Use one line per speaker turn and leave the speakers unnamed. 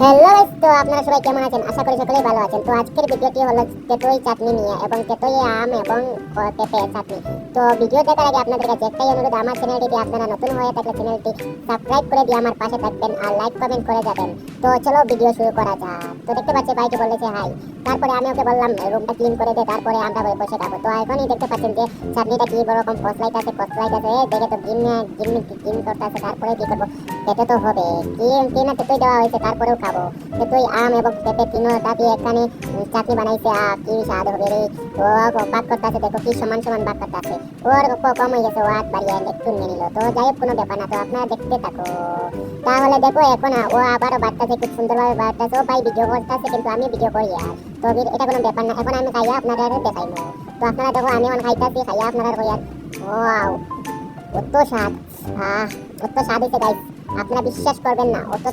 Hello guys তো আপনারা সবাই কেমন আছেন? আশা করি সকলেই ভালো আছেন। তো আজকের ভিডিওটি হলো তেতই চাটনি নিয়ে এবং তেতই আম এবং পেঁপে চাটনি। তো ভিডিও দেখার আগে আপনাদের কাছে একটাই অনুরোধ, আমার চ্যানেলটিতে আপনারা নতুন হয়ে থাকলে চ্যানেলটি সাবস্ক্রাইব করে দিয়ে আমার পাশে থাকবেন আর লাইক কমেন্ট করে যাবেন। তো চলো ভিডিও শুরু করা যাক। তো দেখতে পাচ্ছি ভাইকে বলেছে হাই। তারপরে আমি ওকে বললাম, রুমটা ক্লিন করে দে, তারপরে আমরা বসে খাব। তো এখনই দেখতে পাচ্ছেন যে, চাটনিটা কি বড় রকম ফসলাইট আছে ফসলাইট আছে। দেখে তো গিম গিম গিম করতেছে তারপরে কি করব? খেতে তো হবে। কি কি না তেতই দেওয়া হয়েছে, তারপরেও খাব। তেতই আম এবং পেঁপে তিনোটা দিয়ে এখানে চাটনি বানাইছে আ কি স্বাদ হবে রে। ও বাক করতেছে দেখো কি সমান সমান বাক করতেছে ওর ক- কম হয়ে গেছে, ও হাত বাড়িয়ে একটু নিয়ে নিল। তো যাই হোক, কোনো ব্যাপার না, তো আপনারা দেখতে থাকো। তাহলে দেখো, এখন ও আবারও বাড়তেছে খুব সুন্দরভাবে বাড়তেছে ও ভাই ভিডিও করতেছে কিন্তু আমি ভিডিও করি আর তো এটা কোনো ব্যাপার না এখন আমি খাইয়া আপনাদের দেখাইবো তো আপনারা দেখো আমি এখন খাইতেছি খাইয়া আপনারা কইয়ার ওয়াও অত স্বাদ আহ, অত স্বাদ হয়েছে গাইস আপনারা বিশ্বাস করবেন না, অত